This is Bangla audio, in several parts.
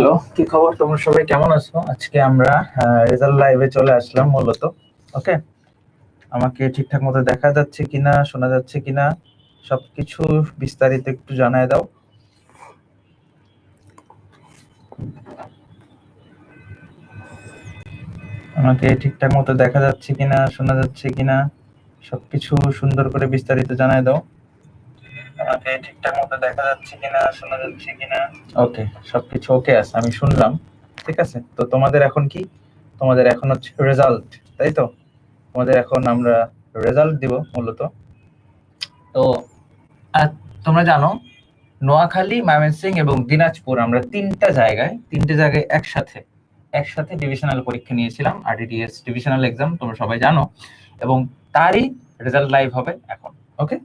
হ্যালো কি খবর? তোমরা সবাই কেমন আছো? আজকে আমরা রেজাল্ট লাইভে চলে আসলাম মূলত ওকে আমাকে ঠিকঠাক মতো দেখা যাচ্ছে কিনা, শোনা যাচ্ছে কিনা, সবকিছু বিস্তারিত একটু জানায় দাও। আমাকে ঠিকঠাক মতো দেখা যাচ্ছে কিনা, শোনা যাচ্ছে কিনা, সবকিছু সুন্দর করে বিস্তারিত জানায় দাও। আমাকে ঠিকঠাক মতো দেখা যাচ্ছে কিনা, শোনা যাচ্ছে কিনা। ওকে সবকিছু ওকে আছে, আমি শুনলাম, ঠিক আছে? তো তোমাদের এখন কি? তোমাদের এখন হচ্ছে রেজাল্ট তাই তো? তোমাদের এখন আমরা রেজাল্ট দিব মূলত। তো তোমরা জানো, নোয়াখালী, ময়মনসিং এবং দিনাজপুর আমরা তিনটা জায়গায়, তিনটে জায়গায় একসাথে একসাথে ডিভিশনাল পরীক্ষা নিয়েছিলাম আরডিডিএস ডিভিশনাল এক্সাম তোমরা সবাই জানো, এবং তারই রেজাল্ট লাইভ হবে এখন ওকে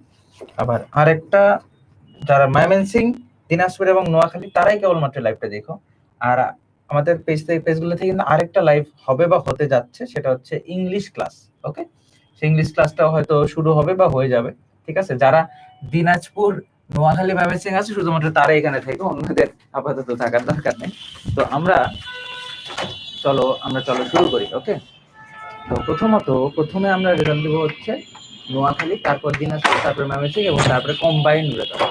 আবার আরেকটা যারা ময়মনসিং, দিনাজপুর এবং নোয়াখালী, তারাই কেবলমাত্র লাইভটা দেখো। আর আমাদের পেজ থেকে পেজগুলো থেকে কিন্তু আরেকটা লাইভ হবে বা হতে যাচ্ছে, সেটা হচ্ছে ইংলিশ ক্লাস ওকে সেই ইংলিশ ক্লাসটাও হয়তো শুরু হবে বা হয়ে যাবে, ঠিক আছে? যারা দিনাজপুর, নোয়াখালী ময়মনসিং আছে, শুধুমাত্র তারাই এখানে থেকে অন্যদের আপাতত থাকার দরকার নেই। তো আমরা, চলো আমরা চলো শুরু করি ওকে তো প্রথমত, প্রথমে আমরা রেজাল্ট দেবো হচ্ছে নোয়াখালী তারপর দিনাজপুর তারপরে ময়মনসিং এবং তারপরে কম্বাইন্ড রেজাল্ট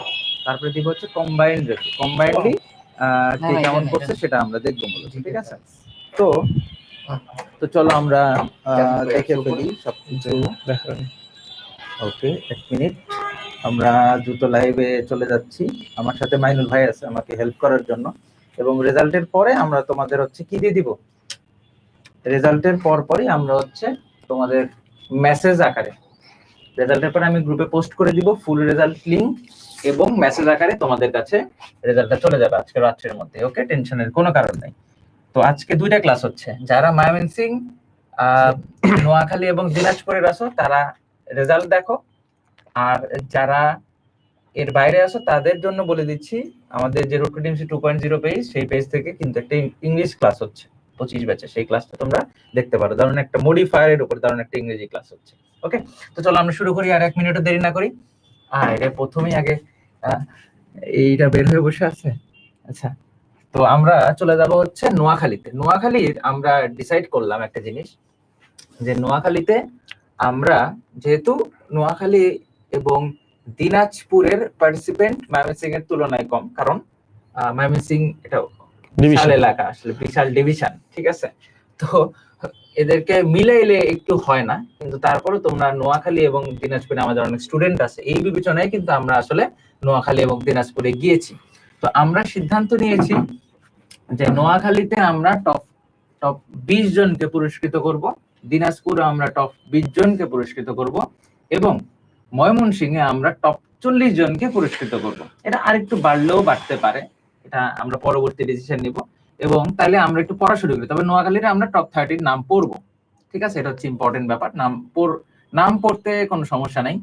তারপরে দিব হচ্ছে কম্বাইন্ড রেজাল্ট কম্বাইন্ডলি কে হ্যাঁ, কেমন করছে সেটা আমরা দেখব মূলত ঠিক আছে? তো তো চলো আমরা দেখে ফেলি সবকিছু। ওকে এক মিনিট আমরা দ্রুত লাইভে চলে যাচ্ছি। আমার সাথে মাইনুল ভাই আছে আমাকে হেল্প করার জন্য। এবং রেজাল্টের পরে আমরা তোমাদের হচ্ছে কি দিয়ে দিব? রেজাল্টের পর পরই আমরা হচ্ছে তোমাদের মেসেজ আকারে। রেজাল্টের পরে আমি গ্রুপে পোস্ট করে দিব ফুল রেজাল্ট লিংক এবং মেসেজ আকারে তোমাদের কাছে রেজাল্টটা চলে যাবে আজকে রাত্রের মধ্যে ওকে টেনশনের কোনো কারণ নেই। তো আজকে দুইটা ক্লাস হচ্ছে যারা ময়মনসিং আহ, নোয়াখালী এবং দিনাজপুরের আসো তারা রেজাল্ট দেখো। আর যারা এর বাইরে আসো তাদের জন্য বলে দিচ্ছি আমাদের যে root DMC two point zero page সেই পেজ থেকে কিন্তু একটা ইংলিশ ক্লাস হচ্ছে। পঁচিশ ব্যাচে সেই ক্লাসটা তোমরা দেখতে পারো। ধরুন একটা মডিফায়ারের উপর ধরুন একটা ইংরেজি ক্লাস হচ্ছে। ওকে তো চলো আমরা শুরু করি, আর এক মিনিটও দেরি না করি। আর এটা প্রথমেই আগে এইটা বের হয়ে বসে আছে? আচ্ছা। তো আমরা চলে যাব হচ্ছে নোয়াখালীতে। নোয়াখালীর আমরা ডিসাইড করলাম একটা জিনিস, যে নোয়াখালীতে আমরা যেহেতু নোয়াখালী এবং দিনাজপুরের পার্টিসিপেন্ট ময়মনসিং এর তুলনায় কম, কারণ ময়মনসিং এটা বিশাল এলাকা, আসলে বিশাল ডিভিশন ঠিক আছে? তো এদেরকে মিলে এলে একটু হয় না, কিন্তু তারপরে তোমরা নোয়াখালী এবং দিনাজপুরে আমাদের অনেক স্টুডেন্ট আছে, এই বিবেচনায় কিন্তু আমরা আসলে নোয়াখালী এবং দিনাজপুরে গিয়েছি। তো আমরা সিদ্ধান্ত নিয়েছি যে নোয়াখালীতে আমরা টপ টপ বিশ জনকে পুরস্কৃত করব, দিনাজপুরে আমরা টপ বিশ জনকে পুরস্কৃত করব, এবং ময়মনসিংহে আমরা টপ চল্লিশ জনকে পুরস্কৃত করব। এটা আরেকটু বাড়লেও বাড়তে পারে। এটা আমরা পরবর্তী ডিসিশন নিব। এবং তাহলে আমরা একটু পড়া শুরু করি। তবে নোয়াখালীতে আমরা টপ থার্টির নাম পড়ব। ঠিক আছে? এটা হচ্ছে ইম্পর্টেন্ট ব্যাপার। নাম পড়, নাম পড়তে কোনো সমস্যা নাই।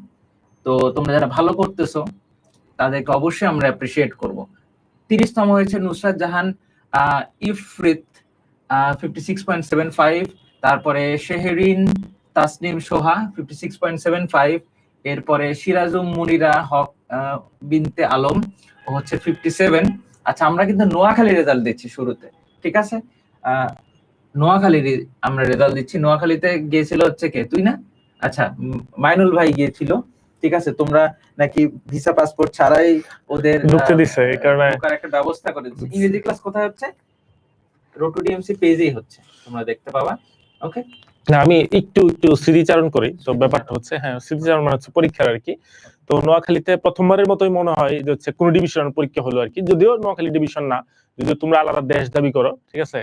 তো তোমরা যারা ভালো করতেছো, তাদেরকে অবশ্যই আমরা অ্যাপ্রিসিয়েট করব। তিরিশতম হয়েছে Nusrat Jahan Ifrit fifty six point seven five তারপরে Shehrin, Tasnim Soha fifty six point seven five এরপরে সিরাজুম মুনিরা হক বিনতে আলম হচ্ছে ফিফটি সেভেন আচ্ছা আমরা কিন্তু নোয়াখালী রেজাল্ট দিচ্ছি শুরুতে ঠিক আছে? নোয়াখালীর আমরা রেজাল্ট দিচ্ছি। নোয়াখালীতে গিয়েছিল হচ্ছে কে? তুই না? আচ্ছা মাইনুল ভাই গিয়েছিল ঠিক আছে? তোমরা নাকি ভিসা পাসপোর্ট ছাড়াই ওদের ঢুকতে দিছে, এই কারণে- একটা ব্যবস্থা করে দিচ্ছে ইংরেজি ক্লাস কোথায় হচ্ছে? রোটো ডিএমসি পেজেই হচ্ছে তোমরা দেখতে পাবা ওকে না আমি একটু একটু স্মৃতিচারণ করি তো ব্যাপারটা হচ্ছে হ্যাঁ স্মৃতিচারণ মানে হচ্ছে পরীক্ষার আর কি। তো নোয়াখালীতে প্রথমবারের মতোই মনে হয় যে হচ্ছে কোন ডিভিশন পরীক্ষা হলো আর কি যদিও নোয়াখালী ডিভিশন না যদিও তোমরা আলাদা দেশ দাবি করো ঠিক আছে?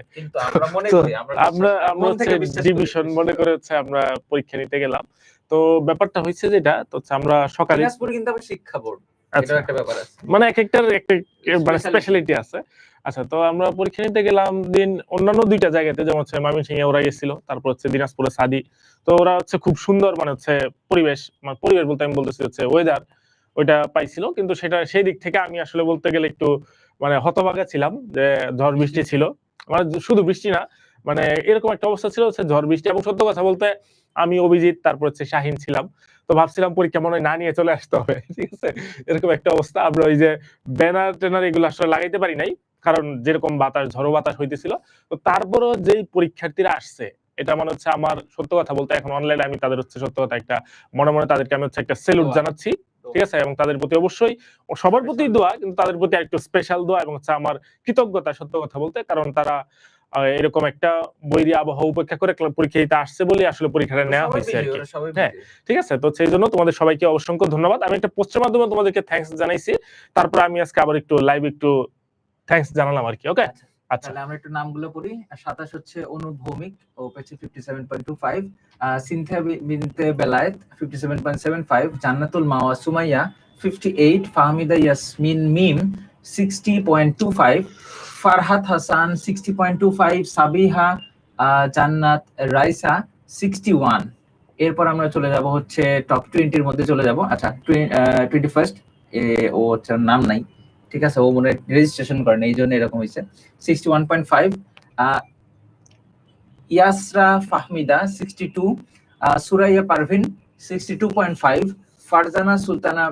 আমরা আমরা হচ্ছে। ডিভিশন মনে করে হচ্ছে আমরা পরীক্ষা নিতে গেলাম। তো ব্যাপারটা হয়েছে যেটা তো হচ্ছে আমরা সকালে দিনাজপুর কিন্তু আবার শিক্ষা বোর্ড আচ্ছা। মানে এক একটার একটা মানে স্পেশালিটি আছে। আচ্ছা তো আমরা পরীক্ষা নিতে গেলাম দিন অন্যান্য দুইটা জায়গাতে যেমন হচ্ছে ময়মনসিংহে ওরা গেছিল তারপর হচ্ছে দিনাজপুরে সাদি তো ওরা হচ্ছে খুব সুন্দর মানে হচ্ছে পরিবেশ মানে পরিবেশ বলতে আমি বলতেছি হচ্ছে ওয়েদার ওইটা পাইছিল। কিন্তু সেটা সেই দিক থেকে আমি আসলে বলতে গেলে একটু মানে হতভাগা ছিলাম যে ঝড় বৃষ্টি ছিল। মানে শুধু বৃষ্টি না মানে এরকম একটা অবস্থা ছিল হচ্ছে ঝড় বৃষ্টি এবং সত্য কথা বলতে আমি অভিজিৎ, তারপর হচ্ছে শাহিন ছিলাম। তো ভাবছিলাম পরীক্ষা মনে হয় না নিয়ে চলে আসতে হবে, ঠিক আছে? এরকম একটা অবস্থা। আমরা ওই যে ব্যানার ট্যানার এগুলো আসলে লাগাইতে পারি নাই, কারণ যেরকম বাতাস, ঝড়ো বাতাস হইতেছিল। তো তারপরও যেই পরীক্ষার্থীরা আসছে এটা মানে হচ্ছে আমার সত্য কথা বলতে এখন অনলাইনে আমি তাদের হচ্ছে সত্য কথা একটা মনে মনে তাদেরকে আমি হচ্ছে একটা সেলুট জানাচ্ছি ঠিক আছে? এবং তাদের প্রতি অবশ্যই সবার প্রতি দোয়া কিন্তু তাদের প্রতি একটু স্পেশাল দোয়া এবং হচ্ছে আমার কৃতজ্ঞতা সত্য কথা বলতে কারণ তারা এরকম একটা বৈরী আবহাওয়া উপেক্ষা করে পরীক্ষা দিতে আসছে বলে আসলে পরীক্ষাটা নেওয়া হয়েছে আর কি। হ্যাঁ। ঠিক আছে? তো সেই জন্য তোমাদের সবাইকে অসংখ্য ধন্যবাদ। আমি একটা পোস্টের মাধ্যমে তোমাদেরকে থ্যাঙ্কস জানাইছি। তারপর আমি আজকে আবার একটু লাইভ একটু থ্যাঙ্কস জানালাম আর কি ওকে আচ্ছা। তাহলে আমরা একটু নামগুলো পড়ি। সাতাশ হচ্ছে অনু ভৌমিক ও পেয়েছে fifty seven point two five Sinthia Binte Belayet fifty seven point seven five Jannatul Mawa Sumaiya fifty eight Fahmida Yasmin Mim sixty point two five Farhat Hasan sixty point two five Sabiha Jannat Raisa sixty one এরপর আমরা চলে যাব হচ্ছে টপ টোয়েন্টির মধ্যে চলে যাব। আচ্ছা টোয়েন্টি ফার্স্ট ও নাম নাই। ঠিক আছে, ও মনে রেজিস্ট্রেশন করেন এই জন্য এরকম হয়েছে। Sixty one point five Yasra Fahmida sixty two Suraiya Parvin sixty two point five Farzana Sultana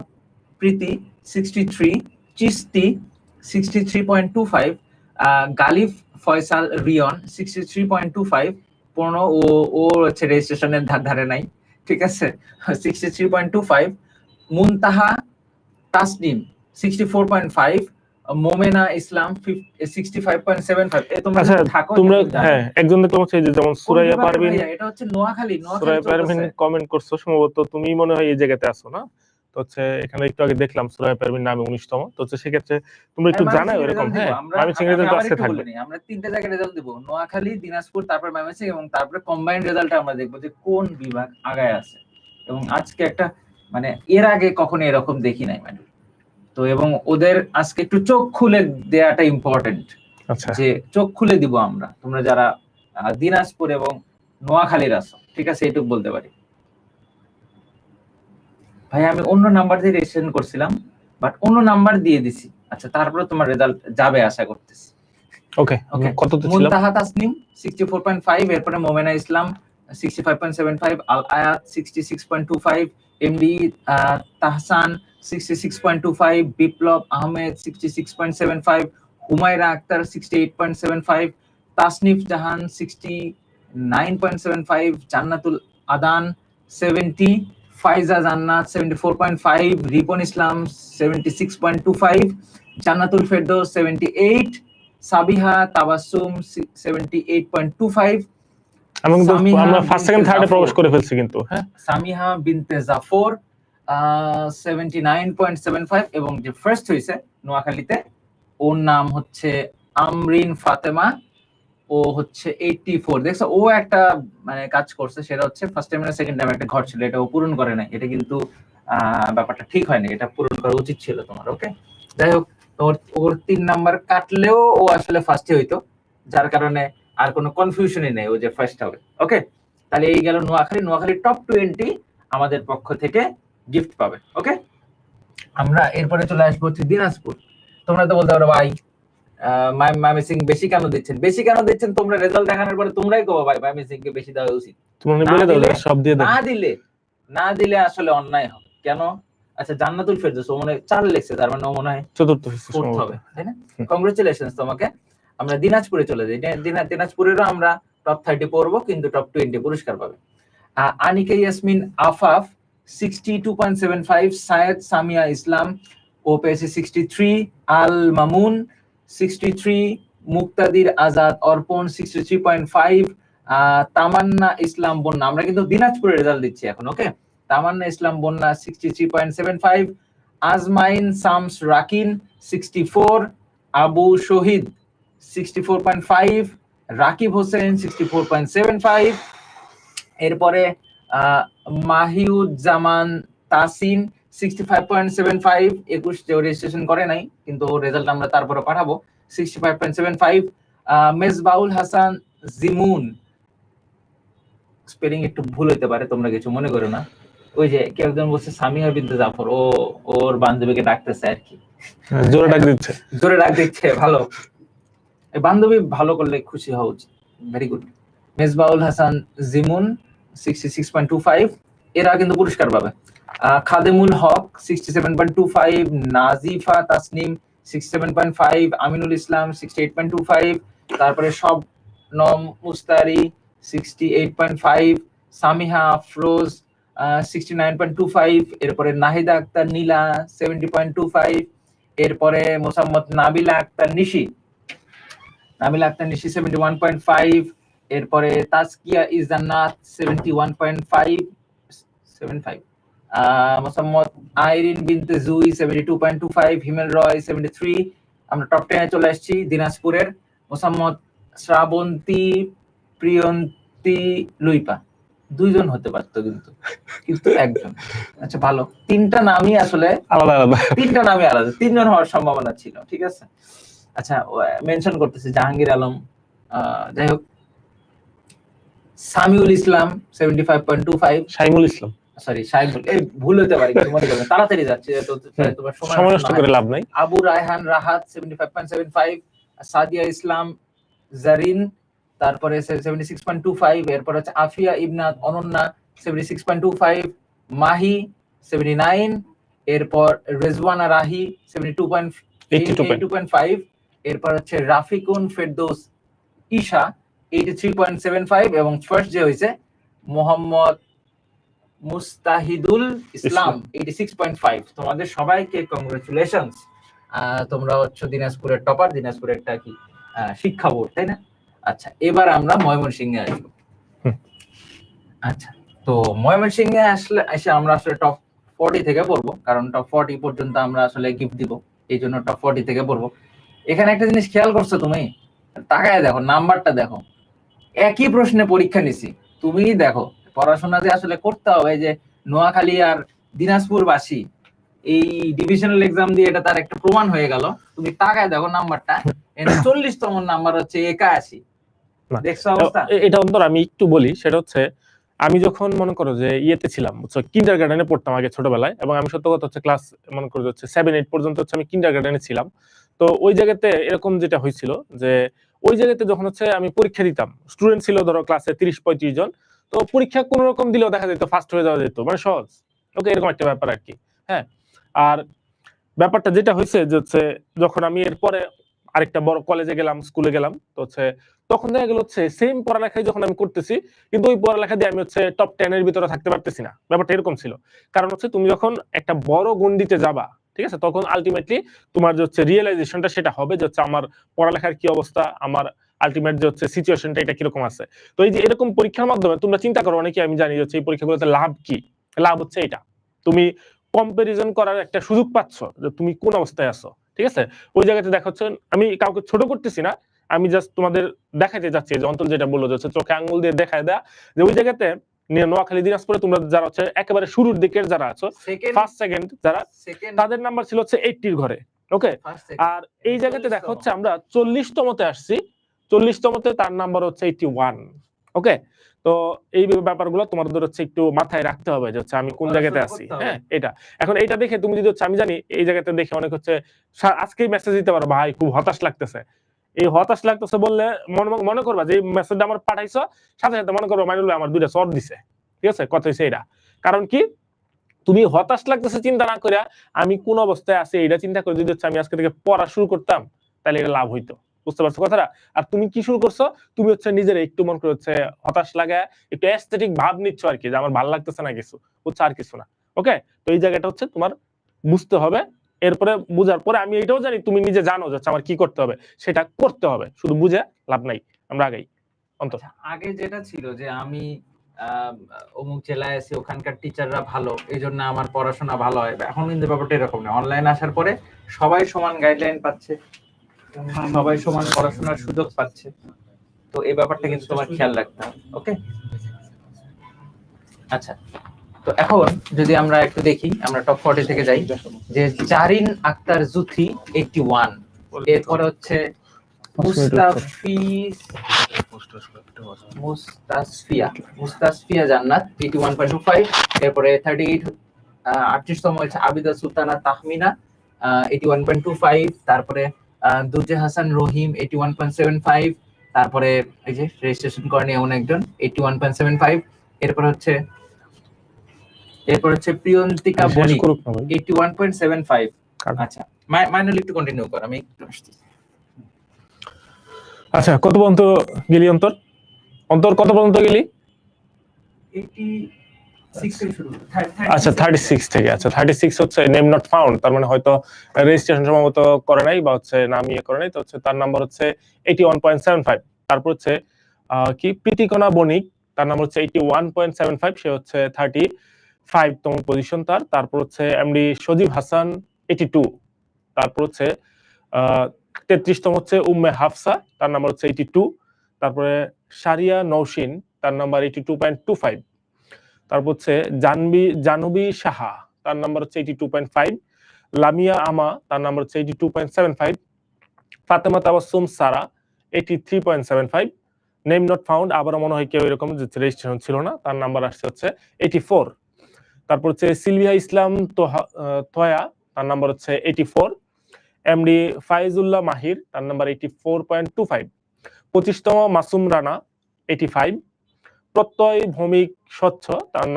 Priti sixty three Chisti sixty three point two five Galif Faisal Riyon sixty three point two five পনেরো ও ও হচ্ছে রেজিস্ট্রেশনের ধার ধারে নাই, ঠিক আছে? Sixty three point two five Muntaha Tasnim sixty four point five Momena Islam sixty five point seven five তোমরা আচ্ছা, থাকো তোমরা হ্যাঁ একজন যেমন সুরাইয়া পারভিন এটা হচ্ছে নোয়াখালী নোয়াখালী সুরাইয়া পারভিন কমেন্ট করছ সম্ভবত তুমি মনে হয় এই জায়গাতে আছো না? তো হচ্ছে এখানে একটু আগে দেখলাম সুরাইয়া পারভিন নামে উনিশতম। তো হচ্ছে সেক্ষেত্রে তুমি একটু জানাও এরকম হ্যাঁ আমি থাকবে। বলে আমরা তিনটে জায়গায় রেজাল্ট দিব নোয়াখালী দিনাজপুর তারপর ময়মনসিংহ এবং তারপরে কম্বাইন্ড রেজাল্ট আমরা দেখব যে কোন বিভাগ আগায় আছে। এবং আজকে একটা মানে এর আগে কখনো এরকম দেখি নাই মানে। তো এবং ওদের আজকে একটু চোখ খুলে দেয়াটা ইম্পর্টেন্ট আচ্ছা। যে চোখ খুলে দিব আমরা। তোমরা যারা দিনাজপুর এবং নোয়াখালীর আছো ঠিক আছে এটুকু বলতে পারি। ভাই আমি অন্য নাম্বার দিয়ে রেজিস্ট্রেশন করছিলাম বাট অন্য নাম্বার দিয়ে দিছি। আচ্ছা তারপরে তোমার রেজাল্ট যাবে আশা করতেছি। ওকে Okay. কত তো ছিল Muntaha Tasnim sixty four point five এরপরে Momena Islam sixty five point seven five Al Ayat sixty six point two five MD Tahsan sixty six point two five Biplob Ahmed sixty six point seven five Humaira Akter sixty eight point seven five Tasnif Jahan sixty nine point seven five Jannatul Adan seventy Faiza Jannat seventy four point five Ripon Islam seventy six point two five Jannatul Ferdous seventy eight Sabiha Tabassum seventy eight point two five আমি আমরা ফার্স্ট সেকেন্ড থার্ডে প্রবেশ করে ফেলছি কিন্তু হ্যাঁ? Samiha Binte Jafar seventy nine point seven five এবং যে ফার্স্ট হয়েছে নোয়াখালীতে, ওর নাম হচ্ছে আমরিন ফাতেমা, ও হচ্ছে এইটটি ফোর দেখছ, ও একটা মানে কাজ করছে, সেটা হচ্ছে ফার্স্ট টাইম সেকেন্ড টাইম একটা ঘর ছিল, এটা ও পূরণ করে নাই। এটা কিন্তু ব্যাপারটা ঠিক হয়নি, এটা পূরণ করা উচিত ছিল তোমার ওকে যাই হোক ওর ওর তিন নাম্বার কাটলেও ও আসলে ফার্স্টে হইতো, যার কারণে আর কোনো কনফিউশনই নেই ও যে ফার্স্ট হবে ওকে তাহলে এই গেল নোয়াখালী নোয়াখালী টপ টোয়েন্টি আমাদের পক্ষ থেকে। গিফট পাবে ওকে আমরা এরপরে চলে আসব হচ্ছে দিনাজপুর। তোমরা তো বলতে পারো ভাই মামি সিং বেশি কেন দিচ্ছেন? বেশি কেন দিচ্ছেন? তোমরা রেজাল্ট দেখানোর পরে তোমরাই কো ভাই মামি সিং কে বেশি দেওয়া উচিত। তুমি বলে দাও দিলে- সব দিয়ে দাও না দিলে না দিলে আসলে অন্যায় হবে। কেন? আচ্ছা জান্নাতুল ফেরদৌস ও মনে চার লেখছে তার মানে ও মনে হয় চতুর্থ হবে তাই না? হুম। কংগ্রেচুলেশন তোমাকে। আমরা দিনাজপুরে চলে যাই। দিনা- দিনা- দিনাজপুরেরও আমরা টপ থার্টি পড়ব কিন্তু টপ টোয়েন্টি পুরস্কার পাবে। আহ, Anika Yasmin Afaf sixty two point seven five Sayed Samia Islam ও পেয়েছে sixty three Al Mamun sixty three Muktadir Azad Arpan sixty three point five Tamanna Islam Bonna আমরা কিন্তু দিনাজপুরের রেজাল্ট দিচ্ছি এখন okay Tamanna Islam Bonna sixty three point seven five Azmain Shams Rakin sixty four Abu Shahid sixty four point five Rakib Hossain sixty four point seven five এরপরে আহ, Mahiuzzaman Tasin sixty five point seven five একুশ যে রেজিস্ট্রেশন করে নাই কিন্তু রেজাল্ট আমরা তারপরে পাঠাবো sixty five point seven five Mezbaul Hasan Jimun. Spelling একটু ভুল হইতে পারে তোমরা কিছু মনে করো না। ওই যে কেউ একজন বলছে সামিয়া বিদ্যা জাফর ও ওর বান্ধবীকে ডাকতেছে আর কি। হ্যাঁ, জোরে ডাক দিচ্ছে। জোরে ডাক দিচ্ছে ভালো। বান্ধবী ভালো করলে খুশি হওয়া উচিত। Very good Mezbaul Hasan Jimun sixty six point two five এরা কিন্তু পুরস্কার পাবে। Khademul Haque sixty seven point two five Nazifa Tasnim six seven point five Aminul Islam sixty eight point two five তারপরে সব নম Mustari sixty eight point five Samiha Afroz sixty nine point two five এরপরে Nahida Akter Nila seventy point two five এরপরে Mosammat Nabila Akter Nishi. Nabila Akter Nishi seventy one point five এরপরে Taskia is Jannat seventy one point five seven five Mosammat Irin Binte Jui seventy two point two five Himel Roy seventy three আমরা টপ টেনে চলে আসছি দিনাজপুরের মোসাম্মদ শ্রাবন্তী প্রিয়ন্তী লুইপা। দুইজন হতে পারতো কিন্তু কিন্তু একজন। আচ্ছা ভালো। তিনটা নামই আসলে আলাদা আলাদা। তিনটা নামই আলাদা তিনজন হওয়ার সম্ভাবনা ছিল ঠিক আছে? আচ্ছা মেনশন করতেছে জাহাঙ্গীর আলম আহ, যাই হোক Samiul Islam seventy five point two five Shaimul Islam. Sorry Saimul. এই ভুল হতে পারে মনে করবেন। তাড়াতাড়ি যাচ্ছে তোমার সময় নষ্ট নষ্ট করে লাভ নাই। Abu Raihan Rahat seventy five point seven five Sadia Islam Zarin তারপরে seventy six point two five এরপর হচ্ছে Afia Ibnat Ananya seventy six point two five Mahi seventy nine এরপর Rezwana Rahi seventy two point two point five এরপর হচ্ছে Rafikun Ferdous Isha eighty three point seven five এবং ফার্স্ট যে হয়েছে Mohammad Mustahidul Islam eighty six point five তোমাদের সবাইকে কংগ্রেচুলেশন তোমরা হচ্ছে দিনাজপুরের টপার দিনাজপুরের একটা কি শিক্ষা বোর্ড তাই না? আচ্ছা এবার আমরা ময়মনসিংহে আসব। আচ্ছা তো ময়মনসিংহে আসলে এসে আমরা আসলে টপ ফর্টি থেকে পড়ব কারণ টপ ফর্টি পর্যন্ত আমরা আসলে গিফট দিব এই জন্য টপ ফর্টি থেকে পড়ব। এখানে একটা জিনিস খেয়াল করছ তুমি? তাকায় দেখো নাম্বারটা দেখো। একই প্রশ্নে পরীক্ষা নিছি। তুমি দেখো পড়াশোনা যে আসলে করতে হবে যে নোয়াখালী আর দিনাজপুরবাসী এই ডিভিশনাল এক্সাম দিয়ে এটা তার একটা প্রমাণ হয়ে গেল। তুমি তাকায় দেখো নাম্বারটা চল্লিশতম নাম্বার হচ্ছে একাশি। না, দেখছ অবস্থা? এটা অন্তর আমি একটু বলি সেটা হচ্ছে আমি যখন মনে করো যে ইয়েতে ছিলাম কিন্ডার গার্ডেনে পড়তাম আগে ছোটবেলায় এবং আমি সত্য কথা হচ্ছে ক্লাস মনে করো হচ্ছে সেভেন এইট পর্যন্ত হচ্ছে আমি কিন্ডার গার্ডেনে ছিলাম। তো ওই জায়গাতে এরকম যেটা হয়েছিল যে ওই জায়গাতে যখন হচ্ছে আমি পরীক্ষা দিতাম স্টুডেন্ট ছিল ধরো ক্লাসে তিরিশ পঁয়ত্রিশ জন, তো পরীক্ষা কোন রকম দিলেও দেখা যেত ফার্স্ট হয়ে যাওয়া যেত মানে সহজ। ওকে, এরকম একটা ব্যাপার আর কি হ্যাঁ? আর ব্যাপারটা যেটা হয়েছে যে হচ্ছে যখন আমি এরপরে আরেকটা বড় কলেজে গেলাম স্কুলে গেলাম, তো হচ্ছে তখন দেখা গেল হচ্ছে সেম পড়ালেখাই যখন আমি করতেছি, কিন্তু ওই পড়ালেখা দিয়ে আমি হচ্ছে টপ টেন এর ভিতরে থাকতে পারতেছি না। ব্যাপারটা এরকম ছিল। কারণ হচ্ছে তুমি যখন একটা বড় গন্ডিতে যাবা ঠিক আছে? তখন আলটিমেটলি তোমার যে হচ্ছে রিয়েলাইজেশনটা সেটা হবে যে হচ্ছে আমার পড়ালেখার কি অবস্থা, আমার আলটিমেট যে হচ্ছে সিচুয়েশনটা এটা কীরকম আছে? তো এই যে এরকম পরীক্ষার মাধ্যমে তোমরা চিন্তা করো অনেকে আমি জানি হচ্ছে এই পরীক্ষাগুলোতে লাভ কি? লাভ হচ্ছে এটা। তুমি কম্পারিজন করার একটা সুযোগ পাচ্ছ যে তুমি কোন অবস্থায় আছো, ঠিক আছে? ওই জায়গাতে দেখা হচ্ছে, আমি কাউকে ছোট করতেছি না, আমি জাস্ট তোমাদের দেখাতে যাচ্ছি যে অন্তর যেটা বলল যে চোখে আঙ্গুল দিয়ে দেখায় দেয়া, যে ওই জায়গাতে নোয়াখালী দিনাজপুরে তোমরা যারা হচ্ছে একেবারে শুরুর দিকের যারা আছো ফার্স্ট সেকেন্ড যারা তাদের নাম্বার ছিল হচ্ছে এইটির ঘরে ওকে আর এই জায়গাতে দেখা হচ্ছে আমরা চল্লিশতমতে আসছি চল্লিশতমতে তার নাম্বার হচ্ছে এইটি ওয়ান ওকে তো এই ব্যাপারগুলো তোমাদের হচ্ছে একটু মাথায় রাখতে হবে যে হচ্ছে আমি কোন জায়গাতে আছি হ্যাঁ? এটা। এখন এটা দেখে তুমি যদি হচ্ছে আমি জানি এই জায়গাতে দেখে অনেক হচ্ছে আজকেই মেসেজ দিতে পারো ভাই খুব হতাশ লাগতেছে। এই হতাশ লাগতেছে বললে মনে করবা যে মেসেজটা আমার পাঠাইছো, সাথে সাথে মনে করবা মাইনুল আমার দুইটা চর দিছে। ঠিক আছে? কথা হচ্ছে এটা কারণ কি? তুমি হতাশ লাগতেছে, চিন্তা না করে আমি কোন অবস্থায় আছি এটা চিন্তা করে যদি হচ্ছে আমি আজকে থেকে পড়া শুরু করতাম, তাহলে এটা লাভ হইতো। বুঝতে পারছ কথাটা? আর তুমি কি শুরু করছ? তুমি হচ্ছে নিজের একটু মন করে হচ্ছে হতাশ লাগা, একটু অ্যাস্থেটিক ভাব নিচ্ছ আর কি, যে আমার ভালো লাগতেছে না কিছু হচ্ছে আর কিছু না। ওকে তো এই জায়গাটা হচ্ছে তোমার বুঝতে হবে। এরপরে বুঝার পরে আমি এটাও জানি তুমি নিজে জানো যে হচ্ছে আমার কি করতে হবে। সেটা করতে হবে শুধু বুঝে লাভ নাই। আমরা আগেই অন্তর আচ্ছা, আগে যেটা ছিল যে আমি অমুক জেলায় আছি ওখানকার টিচাররা ভালো এই জন্য আমার পড়াশোনা ভালো হয়। এখন কিন্তু ব্যাপারটা এরকম না। অনলাইন আসার পরে সবাই সমান গাইডলাইন পাচ্ছে সবাই সমান পড়াশোনার সুযোগ পাচ্ছে। তো এই ব্যাপারটা কিন্তু তোমার খেয়াল রাখতে হবে ওকে আচ্ছা। তো এখন যদি আমরা একটু দেখি, আমরা টপ ফর্টি থেকে যাই, যে জারিন আক্তার জুথি এইটটি ওয়ান এরপরে হচ্ছে Mustafiz Mustasfia Jannat eighty one point five এরপরে থার্টি এইট আটত্রিশতম হচ্ছে Abida Sultana Tahmina eighty one point two five তারপরে দুজে Hasan Rahim eighty one point seven five তারপরে এই যে রেজিস্ট্রেশন করেনি এমন একজন eighty one point seven five এরপর হচ্ছে এরপর হচ্ছে প্রিয়ন্তিকা বণিক করুক না ভাই। Eighty one point seven five cut. আচ্ছা মা- মাইনুল একটু কন্টিনিউ কর আমি একটু আসছি। আচ্ছা কত পর্যন্ত গেলি অন্তর? অন্তর কত পর্যন্ত গেলি? আচ্ছা থার্টি সিক্স থেকে আচ্ছা থার্টি সিক্স হচ্ছে নেম নট ফাউন্ড তার মানে হয়তো রেজিস্ট্রেশন সম্ভবত করে নাই বা হচ্ছে নাম ইয়ে করে নাই তো হচ্ছে তার নাম্বার হচ্ছে eighty one point seven five তারপর হচ্ছে কি প্রীতিকণা বণিক তার নাম্বার হচ্ছে eighty one point seven five সে হচ্ছে থার্টি তম পজিশন তার। তারপর হচ্ছে MD Sajib Hasan eighty two তারপর হচ্ছে তেত্রিশতম হচ্ছে উম্মে হাফসা, তার নাম্বার হচ্ছে এইটি টু তারপরে সারিয়া নৌসিন তার number eighty two point two five তারপর হচ্ছে জানবি জানবি সাহা, তার নাম্বার হচ্ছে eighty two point five Lamia Ama, তার নাম্বার হচ্ছে eighty two point seven five Fatema Tabassum Sara eighty three point seven five name not found, আবারও মনে হয় কেউ এরকম যে রেজিস্ট্রেশন ছিল না, তার নাম্বার আসছে হচ্ছে এইটি ফোর তারপর হচ্ছে সিলভিয়া ইসলাম তোয়া তার নাম্বার হচ্ছে eighty four MD Faizullah Mahir, তার number eighty four point two five পঁচিশতম মাসুম রানা এইটি ফাইভ প্রত্যয় ভৌমিক স্বচ্ছ, তার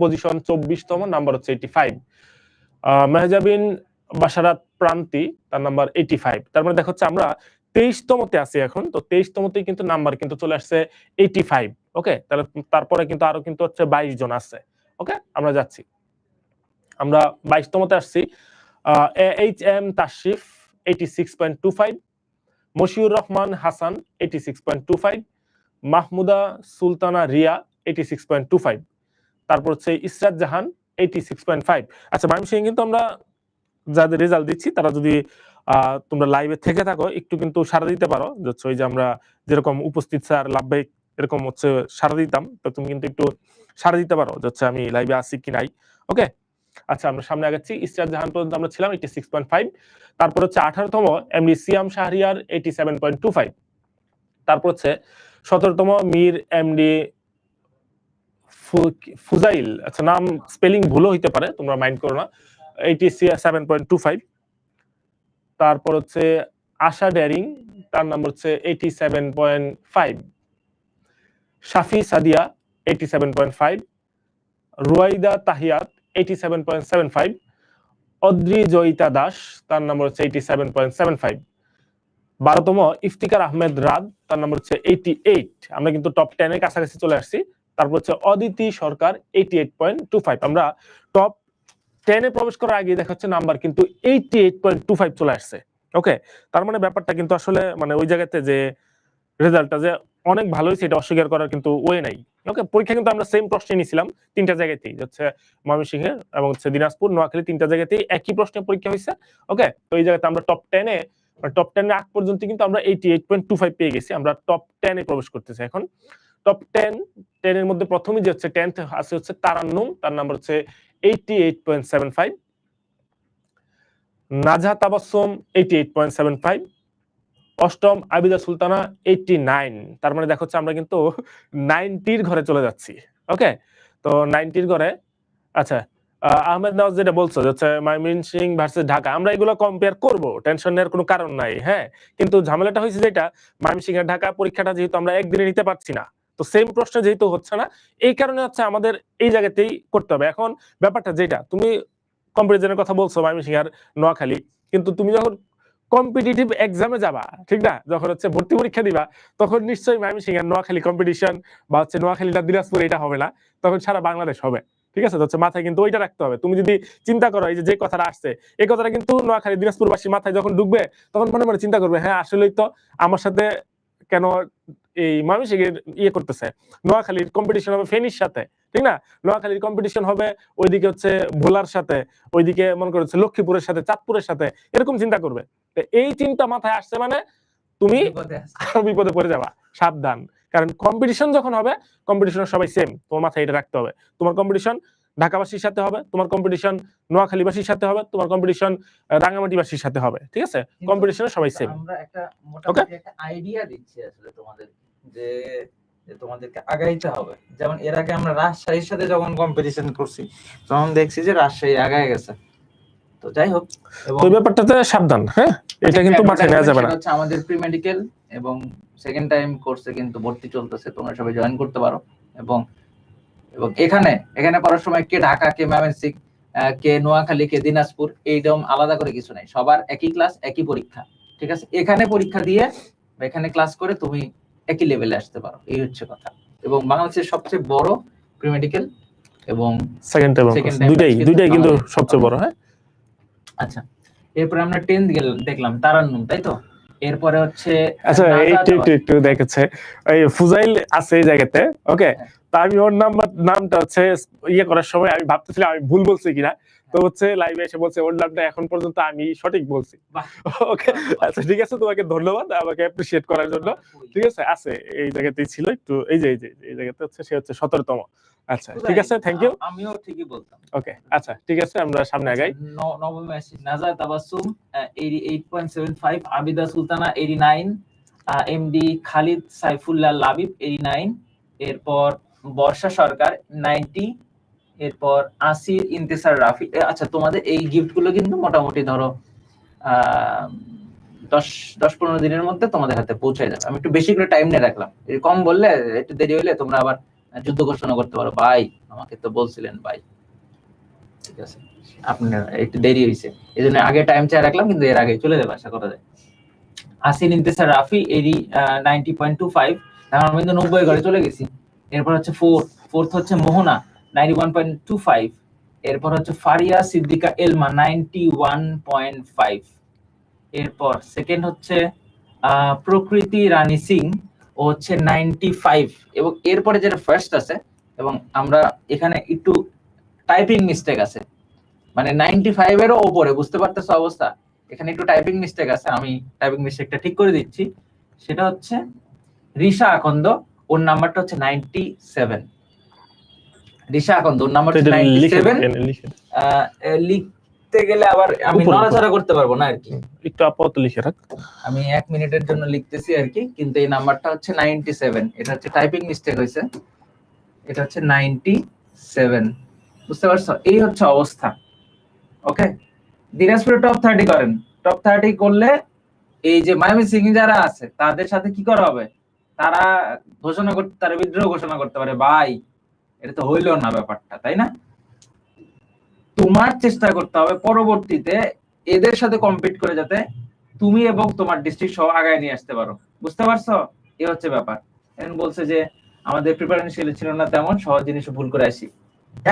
পজিশন চব্বিশতম নাম্বার হচ্ছে এইটি ফাইভ মেহজাবিন বাসারাত প্রান্তি, তার নাম্বার এইটি ফাইভ তার মানে দেখা হচ্ছে আমরা তেইশতমতে আছি এখন, তো তেইশতমতেই কিন্তু নাম্বার কিন্তু চলে আসছে এইটি ফাইভ ওকে তাহলে তারপরে কিন্তু আরও কিন্তু হচ্ছে বাইশ জন আছে। ওকে আমরা যাচ্ছি। আমরা বাইশতমতে আসছি। H M Tashrif eighty six point two five Mashiur Rahman Hasan eighty six point two five Mahmuda Sultana Riya eighty six point two five তারপর হচ্ছে Israt Jahan eighty six point five আচ্ছা মাইম সিং, কিন্তু আমরা যাদের রেজাল্ট দিচ্ছি, তারা যদি তোমরা লাইভে থেকে থাকো, একটু কিন্তু সারা দিতে পারো। ওই যে আমরা যেরকম উপস্থিত স্যার লাভবাহিক এরকম হচ্ছে সারা দিতাম, তো তুমি কিন্তু একটু সারা দিতে পারো হচ্ছে আমি লাইভে আসি কি নাই। ওকে আচ্ছা আমরা সামনে আগাচ্ছি। ইসরাত জাহান পর্যন্ত আমরা ছিলাম এইটি সিক্স পয়েন্ট ফাইভ তারপর হচ্ছে আঠারোতম MD Siam Shahriar eighty seven point two five তারপর হচ্ছে সতেরোতম, মীর এমডি ফুজাইল আচ্ছা নাম স্পেলিং ভুলও হইতে পারে, তোমরা মাইন্ড করো না। Eighty seven point two five তারপর হচ্ছে আশা ডেয়ারিং, তার নাম্বার হচ্ছে eighty seven point five Shafi Sadia eighty seven point five Ruaida Tahiyat eighty seven point seven five Adri Joyita Das, তার নাম্বার হচ্ছে eighty seven point seven five বারোতম ইফতিকার আহমেদ রাদ, তার নাম্বার হচ্ছে এইটি এইট আমরা কিন্তু টপ টেন এর কাছাকাছি চলে আসছি। তারপর হচ্ছে Aditi Sarkar eighty eight point two five আমরা টপ টেনে প্রবেশ করার আগে দেখা হচ্ছে নাম্বার কিন্তু eighty eight point two five চলে আসছে। ওকে তার মানে ব্যাপারটা কিন্তু আসলে মানে ওই জায়গাতে যে রেজাল্টটা যে অনেক ভালো হয়েছে এটা অস্বীকার করার কিন্তু ওয়ে নাই। ওকে পরীক্ষা কিন্তু আমরা সেম প্রশ্নে নিয়েছিলাম, তিনটা জায়গাতেই হচ্ছে ময়মনসিংহে এবং হচ্ছে দিনাজপুর, নোয়াখালী তিনটা জায়গাতেই একই প্রশ্নে পরীক্ষা হয়েছে। ওকে তো এই জায়গাতে আমরা টপ টেনে টপ টেনে আগ পর্যন্ত কিন্তু আমরা eighty eight point two five পেয়ে গেছি, আমরা টপ টেনে প্রবেশ করতেছি এখন। টপ টেন টেনের মধ্যে প্রথমে যে হচ্ছে টেন্থ আছে হচ্ছে তারান্নুম, তার নাম্বার হচ্ছে eighty eight point seven five Naja Tabassum eighty eight point seven five অষ্টম আবিদা সুলতানা এইটটি নাইন তার মানে দেখো হচ্ছে আমরা কিন্তু নাইনটির ঘরে চলে যাচ্ছি। ওকে তো নাইনটির ঘরে আচ্ছা আহ, আহমেদ নওয়াজ যেটা বলছো হচ্ছে মাইমিন সিং ভার্সেস ঢাকা আমরা এগুলো কম্পেয়ার করব টেনশন নেওয়ার কোনো কারণ নাই হ্যাঁ? কিন্তু ঝামেলাটা হয়েছে যেটা মাইমিন সিং এর ঢাকা পরীক্ষাটা যেহেতু আমরা একদিনে নিতে পারছি না তো সেম প্রশ্ন যেহেতু হচ্ছে না এই কারণে হচ্ছে আমাদের এই জায়গাতেই করতে হবে। এখন ব্যাপারটা যেটা তুমি কম্পারিজনের কথা বলছো মাইমিন সিং আর নোয়াখালী কিন্তু তুমি যখন কম্পিটিটিভ এক্সামে যাবা, ঠিক না? যখন হচ্ছে ভর্তি পরীক্ষা দিবা, তখন নিশ্চয়ই এর নোয়াখালী কম্পিটিশন বা হচ্ছে নোয়াখালীটা দিনাজপুর এটা হবে না, তখন সারা বাংলাদেশ হবে, ঠিক আছে? হচ্ছে মাথায় কিন্তু ওইটা রাখতে হবে। তুমি যদি চিন্তা করো, এই যে যে কথাটা আসছে, এই কথাটা কিন্তু নোয়াখালী দিনাজপুরবাসীর মাথায় যখন ঢুকবে, তখন মনে মনে চিন্তা করবে হ্যাঁ আসলেই তো আমার সাথে কেন এই ময়মনসিংহের ইয়ে করতেছে? নোয়াখালীর কম্পিটিশন হবে ফেনীর সাথে। ঠিক না? নোয়াখালীর কম্পিটিশন হবে ওইদিকে হচ্ছে ভোলার সাথে ওইদিকে মনে করছে লক্ষ্মীপুরের সাথে চাঁদপুরের সাথে এরকম চিন্তা করবে। এই চিন্তা মাথায় আসছে মানে তুমি আরও বিপদে পড়ে যাবা সাবধান। কারণ কম্পিটিশন যখন হবে কম্পিটিশন সবাই সেম তোমার মাথায় এটা রাখতে হবে। তোমার কম্পিটিশন ঢাকাবাসীর সাথে হবে তোমার কম্পিটিশন নোয়াখালীবাসীর সাথে হবে তোমার কম্পিটিশন রাঙামাটিবাসীর সাথে হবে ঠিক আছে? কম্পিটিশনে সবাই সেম আমরা একটা মোটামুটি একটা আইডিয়া দিচ্ছি আসলে তোমাদের যে যে তোমাদেরকে আগাইতে হবে। যেমন এর আগে আমরা রাজশাহীর সাথে যখন কম্পিটিশন করছি তখন দেখছি যে রাজশাহী আগায় গেছে। তো যাই হোক এই ব্যাপারটাতে সাবধান হ্যাঁ? এটা কিন্তু মাথায় নেওয়া যাবে না। হচ্ছে আমাদের প্রি মেডিকেল এবং সেকেন্ড টাইম কোর্সে কিন্তু ভর্তি চলতেছে তোমরা সবাই জয়েন করতে পারো। এবং এবং এখানে এখানে পড়ার সময় কে ঢাকা কে ময়মনসিং কে নোয়াখালী কে দিনাজপুর এইরকম আলাদা করে কিছু নাই। সবার একই ক্লাস একই পরীক্ষা ঠিক আছে? এখানে পরীক্ষা দিয়ে বা এখানে ক্লাস করে তুমি একই লেভেলে আসতে পারো এই হচ্ছে কথা। এবং বাংলাদেশের সবচেয়ে বড় প্রি মেডিকেল এবং সেকেন্ড টাইম দুইটাই দুইটাই কিন্তু সবচেয়ে বড় হ্যাঁ? আচ্ছা এরপরে আমরা টেন্থ দেখলাম তারান্নুম তাই তো? এরপরে হচ্ছে আচ্ছা নাজাদ একটু একটু একটু দেখেছে। এই ফুজাইল আছে এই জায়গাতে ওকে? হ্যাঁ। তা আমি ওর নাম্বার নামটা হচ্ছে ইয়ে করার সময় আমি ভাবতেছিলাম আমি ভুল বলছি কিনা। তো হচ্ছে লাইভে এসে বলছে ওর নামটা এখন পর্যন্ত আমি সঠিক বলছি। ওকে আচ্ছা ঠিক আছে তোমাকে ধন্যবাদ আমাকে অ্যাপ্রিসিয়েট করার জন্য। ঠিক আছে আছে এই জায়গাতেই ছিল একটু এই যে এই যে এই জায়গাতে হচ্ছে সে হচ্ছে সতেরোতম। আচ্ছা ঠিক আছে থ্যাংক ইউ আমিও ঠিকই বলতাম। ওকে আচ্ছা ঠিক আছে আমরা সামনে আগাই। ন- নবমে আসি Naja Tabassum eighty eight point seven five Abida Sultana eighty nine MD Khalid Saifullah Labib eighty nine এরপর বর্ষা সরকার নাইনটি এরপর আসির, ইন্তেসার, রাফি আচ্ছা তোমাদের এই গিফটগুলো কিন্তু মোটামুটি ধরো দশ দশ পনেরো দিনের মধ্যে তোমাদের হাতে পৌঁছে যাবে। আমি একটু বেশি করে টাইম নিয়ে রাখলাম। কম বললে একটু দেরি হলে তোমরা আবার যুদ্ধ ঘোষণা করতে পারো। ভাই আমাকে তো বলছিলেন ভাই ঠিক আছে? আপনার একটু দেরি হয়েছে এই জন্য আগে টাইম চাই রাখলাম, কিন্তু এর আগে চলে যাবে, আশা করা যায়। আসিন ইন্তেসার, রাফি এরি নাইনটি পয়েন্ট টু ফাইভ আমরা কিন্তু নব্বই ঘরে চলে গেছি। এরপর হচ্ছে ফোর ফোর্থ হচ্ছে Mohona. Ninety one point two five এরপর হচ্ছে Faria Siddika Elma ninety one point five এরপর সেকেন্ড হচ্ছে প্রকৃতি রানী সিং ও হচ্ছে নাইনটি ফাইভ এবং এরপরে যেটা ফার্স্ট আছে, এবং আমরা এখানে একটু টাইপিং মিস্টেক আছে। মানে নাইনটি ফাইভ এরও ওপরে, বুঝতে পারতেছো অবস্থা? এখানে একটু টাইপিং মিস্টেক আছে, আমি টাইপিং মিস্টেকটা ঠিক করে দিচ্ছি। সেটা হচ্ছে রিশা আকন্দ, ওর নাম্বারটা হচ্ছে ninety seven Risha Akand number. লিখতে গেলে আবার আমি নড়াচড়া করতে পারব না আর কি। একটু আপাতত লিখে রাখ। আমি এক মিনিটের জন্য লিখতেছি আর কি কিন্তু এই নাম্বারটা হচ্ছে নাইনটি সেভেন এটা হচ্ছে টাইপিং মিস্টেক হয়েছে। এটা হচ্ছে নাইনটি সেভেন বুঝতে পারছ? এই হচ্ছে অবস্থা। ওকে দিনাজপুরে টপ থার্টি করেন। টপ থার্টি করলে এই যে মায়ামি সিং যারা আছে তাদের সাথে কি করা হবে? তারা ঘোষণা করতে তারা বিদ্রোহ ঘোষণা করতে পারে। ভাই এটা তো হইল না ব্যাপারটা তাই না? তোমার চেষ্টা করতে হবে পরবর্তীতে এদের সাথে কম্পিট করে যাতে তুমি এবং তোমার ডিস্ট্রিক্ট সহ আগায় নিয়ে আসতে পারো। বুঝতে পারছ? এ হচ্ছে ব্যাপার। এখন বলছে যে আমাদের প্রিপারেশন ছিল না তেমন সহজ জিনিস ভুল করে আসি।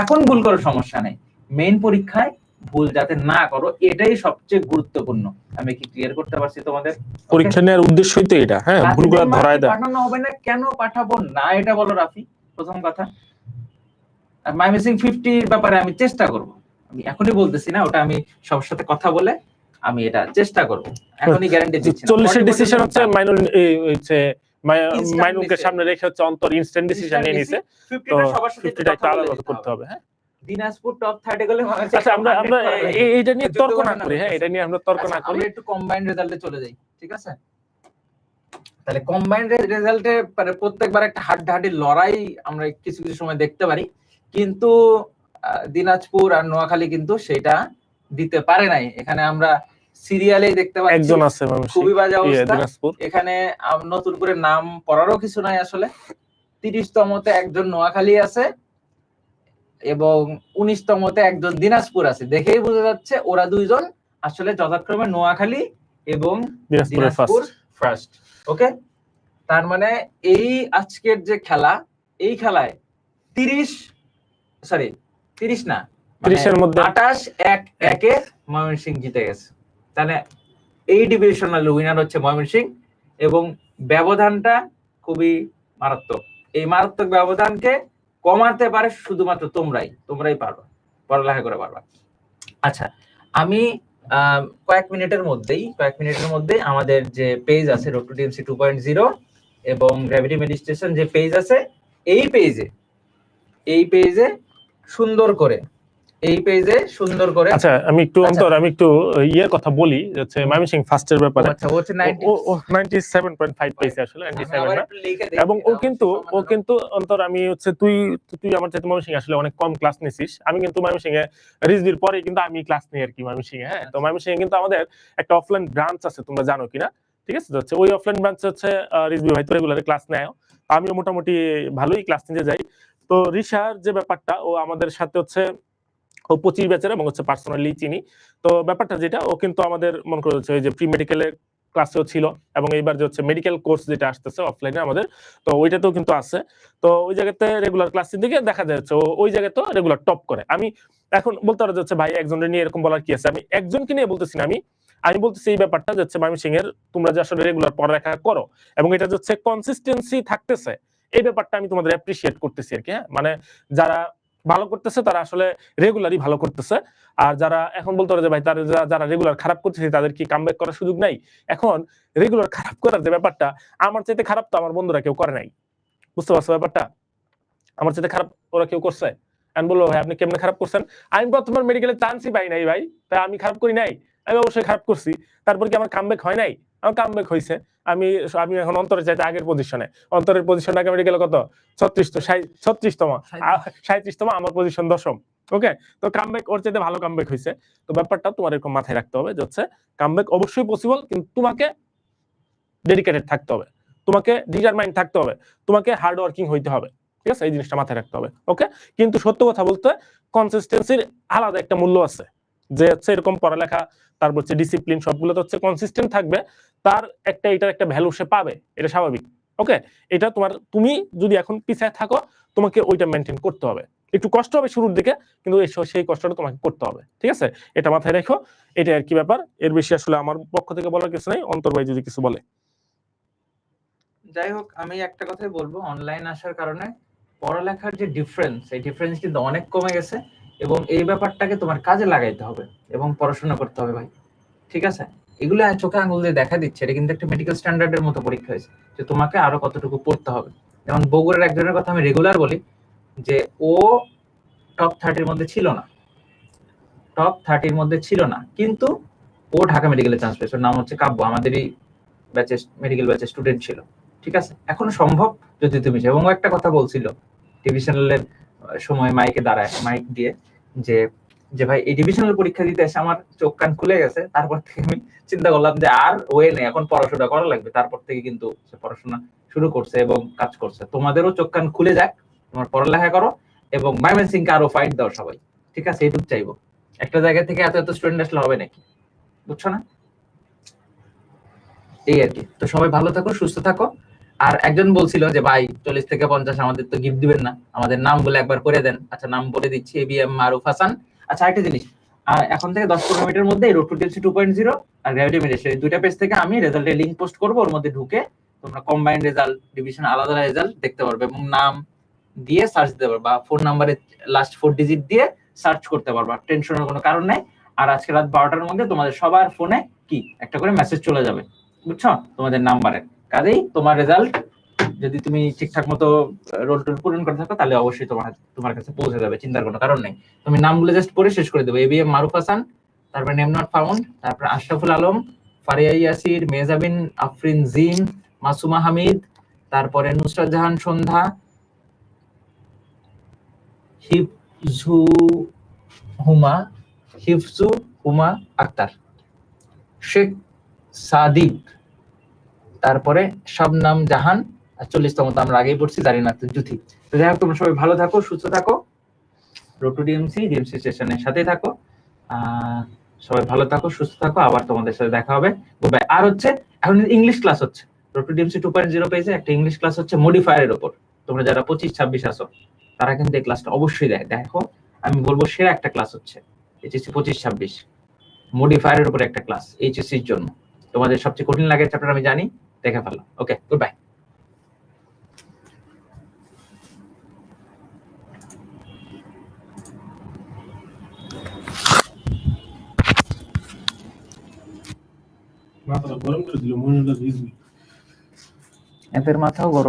এখন ভুল করো সমস্যা নেই। মেইন পরীক্ষায় ভুল যাতে না করো এটাই সবচেয়ে গুরুত্বপূর্ণ। আমি কি ক্লিয়ার করতে পারছি তোমাদের? পরীক্ষা নেওয়ার উদ্দেশ্যই তো এটা। হ্যাঁ ভুলগুলো ধরায় দেয় পাঠানো হবে না কেন পাঠাবো না এটা বলো রাফি প্রথম কথা। আর মাই মিসিং ফিফটির ব্যাপারে আমি চেষ্টা করব। আমি এখনই বলতেছি না ওটা আমি সবার সাথে কথা বলে আমি এটা চেষ্টা করব। এখনই গ্যারান্টি দিচ্ছি 40% ডিসিশন হচ্ছে মাইনুল হচ্ছে মাইনুলকে সামনে রেখে হচ্ছে অন্তর ইনস্ট্যান্ট ডিসিশন নিয়ে নিছে। তো টা সবার সাথে একটু কথা আলাদা করতে হবে। হ্যাঁ? দিনাজপুর টপ 30 গেলে আচ্ছা আমরা আমরা এইটা নিয়ে তর্ক না করি হ্যাঁ এটা নিয়ে আমরা তর্ক না করি। আমরা একটু কম্বাইন্ড রেজাল্টে চলে যাই ঠিক আছে? তাহলে কম্বাইন্ড রেজাল্টে প্রত্যেকবার একটা হাড্ডাহাড্ডি লড়াই আমরা কিছু কিছু সময় দেখতে পারি। কিন্তু দিনাজপুর আর নোয়াখালী কিন্তু সেটা দিতে পারে নাই। এখানে আমরা সিরিয়ালেই দেখতে পাচ্ছি। একজন আছে খুবই বাজে অবস্থা। এখানে নতুন করে নাম পড়ারও কিছু নাই আসলে। তিরিশতমতে একজন নোয়াখালী আছে এবং উনিশতমতে একজন দিনাজপুর আছে। দেখেই বোঝা যাচ্ছে ওরা দুইজন আসলে যথাক্রমে নোয়াখালী এবং দিনাজপুর ফার্স্ট ওকে তার মানে এই আজকের যে খেলা এই খেলায় তিরিশ সরি তিরিশ না মানে তিরিশের মধ্যে আঠাশ এক একে ময়মনসিং জিতে গেছে। তাহলে এই ডিভিশনাল উইনার হচ্ছে ময়মনসিং এবং ব্যবধানটা খুবই মারাত্মক। এই মারাত্মক ব্যবধানকে কমাতে পারে শুধুমাত্র তোমরাই তোমরাই পারবা পড়ালেখা করে পারবা। আচ্ছা আমি আম, কয়েক মিনিটের মধ্যেই কয়েক মিনিটের মধ্যে আমাদের যে পেজ আছে road to DMC two point zero এবং গ্র্যাভিটি মেডিটেশন যে পেজ আছে এই পেজে এই পেজে সুন্দর করে। এই পেজে সুন্দর করে আচ্ছা আমি একটু আচ্ছা। অন্তর আমি একটু ইয়ের কথা বলি হচ্ছে ময়মনসিং ফার্স্টের ব্যাপারে। আচ্ছা ও হচ্ছে 90 ও ও 97.5 পেয়েছে আসলে 97 না? একটু লিখে দিই। এবং ও কিন্তু ও কিন্তু অন্তর আমি হচ্ছে তুই তুই আমার চাইতে ময়মনসিং আসলে অনেক কম ক্লাস নিছিস। আমি কিন্তু ময়মনসিং এ রিজবির পরে কিন্তু আমি ক্লাস নিই আর কি ময়মনসিং হ্যাঁ? তো ময়মনসিং কিন্তু আমাদের একটা অফলাইন ব্রাঞ্চ আছে তোমরা জানো কিনা? ঠিক আছে? হচ্ছে ওই অফলাইন ব্রাঞ্চ হচ্ছে রিজবি ভাই তো রেগুলার ক্লাস নেয়। আমিও মোটামুটি ভালোই ক্লাস নিতে যাই। তো রিশার যে ব্যাপারটা, ও আমাদের সাথে হচ্ছে, ও পঁচিশ ব্যাচের এবং হচ্ছে পার্সোনালি চিনি। তো ব্যাপারটা যেটা, ও কিন্তু আমাদের মনে করে হচ্ছে ওই যে প্রি মেডিকেলের ক্লাসেও ছিল এবং এইবার যে হচ্ছে মেডিকেল কোর্স যেটা আসতেছে অফলাইনে আমাদের, তো ওইটাতেও কিন্তু আছে। তো ওই জায়গাতে রেগুলার ক্লাসের দিকে দেখা যাচ্ছে ওই জায়গাতেও রেগুলার টপ করে। আমি এখন বলতে পারা যাচ্ছে ভাই একজনের নিয়ে এরকম বলার কি আছে? আমি একজনকে নিয়ে বলতেছি না আমি আমি বলতেছি এই ব্যাপারটা যাচ্ছে মামি সিং এর তোমরা যে আসলে রেগুলার পড়ালেখা করো এবং এটা যাচ্ছে কনসিস্টেন্সি থাকতেছে এই ব্যাপারটা আমি তোমাদের অ্যাপ্রিসিয়েট করতেছি আর কি হ্যাঁ? মানে যারা ভালো করতেছে, তারা আসলে রেগুলারই ভালো করতেছে। আর যারা এখন বলতে পারে যে ভাই, তারা যারা- রেগুলার খারাপ করতেছে, তাদের কি কামব্যাক করার সুযোগ নাই? এখন রেগুলার খারাপ করার যে ব্যাপারটা, আমার চাইতে খারাপ তো আমার বন্ধুরা কেউ করে নাই। বুঝতে পারছ ব্যাপারটা? আমার চাইতে খারাপ ওরা কেউ করছে? আমি বলব ভাই, আপনি কেমনে খারাপ করছেন? আমি প্রথমবার মেডিকেলে চান্সই পাই নাই ভাই। তাই আমি খারাপ করি নাই? আমি অবশ্যই খারাপ করছি। তারপর কি আমার কামব্যাক হয় নাই? আমার কামব্যাক হয়েছে আমি আমি এখন অন্তরে চাইতে আগের পজিশনে অন্তরের পজিশন আগে মেডিকেলে কত? ছত্রিশ তো ছত্রিশতম। সাঁত্রিশতম আমার পজিশন দশম। ওকে তো কামব্যাক ওর চাইতে ভালো কামব্যাক হয়েছে তো ব্যাপারটা তোমার এরকম মাথায় রাখতে হবে যে হচ্ছে কামব্যাক অবশ্যই পসিবল কিন্তু তোমাকে ডেডিকেটেড থাকতে হবে। তোমাকে ডিটারমাইন্ড থাকতে হবে। তোমাকে হার্ড ওয়ার্কিং হইতে হবে। ঠিক আছে? এই জিনিসটা মাথায় রাখতে হবে। ওকে কিন্তু সত্য কথা বলতে কনসিস্টেন্সির আলাদা একটা মূল্য আছে। যে হচ্ছে এরকম পড়ালেখা তারপর হচ্ছে ডিসিপ্লিন সবগুলো তো হচ্ছে কনসিস্টেন্ট থাকবে, তার একটা এটার একটা ভ্যালু সে পাবে, এটা স্বাভাবিক। ওকে? এটা তোমার, তুমি যদি এখন পিছায় থাকো, তোমাকে ওইটা মেনটেন করতে হবে। একটু কষ্ট হবে শুরুর দিকে, কিন্তু সেই কষ্টটা তোমাকে করতে হবে, ঠিক আছে? এটা মাথায় রেখো এটা আর কি ব্যাপার। এর বেশি আসলে আমার পক্ষ থেকে বলার কিছু নাই, অন্তর ভাই যদি কিছু বলে। যাই হোক আমি একটা কথাই বলব অনলাইন আসার কারণে পড়ালেখার যে ডিফারেন্স এই ডিফারেন্স কিন্তু অনেক কমে গেছে। এবং এই ব্যাপারটাকে তোমার কাজে লাগাইতে হবে এবং পড়াশোনা করতে হবে ভাই। ঠিক আছে? এগুলো চোখে আঙুল দিয়ে দেখা দিচ্ছে, এটা কিন্তু একটা মেডিকেল স্ট্যান্ডার্ডের মতো পরীক্ষা হয়েছে যে তোমাকে আরও কতটুকু পড়তে হবে। যেমন বগুড়ার একজনের কথা আমি রেগুলার বলি যে ও টপ থার্টির মধ্যে ছিল না। টপ থার্টির মধ্যে ছিল না, কিন্তু ও ঢাকা মেডিকেলে চান্স পেয়েছে। নাম হচ্ছে কাব্য, আমাদেরই ব্যাচের মেডিকেল ব্যাচের স্টুডেন্ট ছিল। ঠিক আছে? এখন সম্ভব যদি তুমি এবং একটা কথা বলছিল টিভি চ্যানেলের সময় মাইকে দাঁড়ায়, মাইক দিয়ে যে যে ভাই এই ডিভিশনাল পরীক্ষা দিতে এসে আমার চোখ কান খুলে গেছে, তারপর থেকে আমি চিন্তা করলাম যে আর ওয়ে নেই, এখন পড়াশোনা করা লাগবে। তারপর থেকে কিন্তু সে পড়াশোনা শুরু করছে এবং কাজ করছে। তোমাদেরও চোখ কান খুলে যাক, তোমার পড়ালেখা করো এবং মাইমেন সিংকে আরও ফাইট দাও সবাই। ঠিক আছে? এইটুকু চাইব। একটা জায়গা থেকে এত এত স্টুডেন্ট আসলে হবে নাকি? বুঝছ না? এই আর কি। তো সবাই ভালো থাকো, সুস্থ থাকো। আর একজন বলছিল যে ভাই চল্লিশ থেকে পঞ্চাশ আমাদের তো গিফট দিবেন না। আমাদের নাম বলে একবার করে দেন। আচ্ছা নাম বলে দিচ্ছি A B M Maruf Hasan. আচ্ছা একটা জিনিস। আহ, এখন থেকে দশ পনেরো মিনিটের মধ্যে রোড টু পয়েন্ট জিরো আর গ্র্যাভিটি মেডিসিন এই দুইটা পেজ থেকে আমি রেজাল্টের লিঙ্ক পোস্ট করব। ওর মধ্যে ঢুকে তোমরা কম্বাইন্ড রেজাল্ট ডিভিশন আলাদা রেজাল্ট দেখতে পারবে এবং নাম দিয়ে সার্চ দিতে পারবে বা ফোন নাম্বারে লাস্ট ফোর ডিজিট দিয়ে সার্চ করতে পারবা। টেনশনের কোনো কারণ নাই। আর আজকে রাত বারোটার মধ্যে তোমাদের সবার ফোনে কি? একটা করে মেসেজ চলে যাবে। বুঝছ? তোমাদের নাম্বারে কাজেই তোমার রেজাল্ট যদি তুমি ঠিকঠাক মতো রোল টোল পূরণ করে থাকো, তাহলে অবশ্যই তোমার তোমার কাছে পৌঁছে যাবে, চিন্তার কোনো কারণ নেই। তুমি নামগুলো জাস্ট পড়ে শেষ করে দেবো। এবিএম মারুফ হাসান, তারপর নেম নট ফাউন্ড তারপর আশরাফুল আলম, ফারিয়া ইয়াসির মেজাবিন আফরিন জিন, মাসুমা হামিদ, তারপরে নুসরাত জাহান সন্ধ্যা, হিফজু হুমা হিফজু হুমা আক্তার। শেখ সাদিক তারপরে শবনাম জাহান, আর চল্লিশতম তো আমরা আগেই পড়ছি তো জুথি। তো যাই হোক, তোমরা সবাই ভালো থাকো, সুস্থ থাকো। রোটু ডিএমসি ডিএমসি স্টেশনের সাথেই থাকো। সবাই ভালো থাকো, সুস্থ থাকো, আবার তোমাদের সাথে দেখা হবে। গুড বাই আর হচ্ছে, এখন ইংলিশ ক্লাস হচ্ছে। Road to DMC two point zero পেয়েছে একটা ইংলিশ ক্লাস হচ্ছে মডিফায়ারের ওপর। তোমরা যারা পঁচিশ, ছাব্বিশ আসো তারা কিন্তু এই ক্লাসটা অবশ্যই দেয় দেখো। আমি বলব সেরা একটা ক্লাস হচ্ছে এইচএসসি পঁচিশ, ছাব্বিশ। মডিফায়ারের উপর একটা ক্লাস এইচএসসির জন্য। তোমাদের সবচেয়ে কঠিন লাগে চ্যাপ্টার আমি জানি। দেখে ফেললাম ওকে গুড বাই মাথাটা গরম করে দিল মনে হলো ভিজবি এদের মাথাও গরম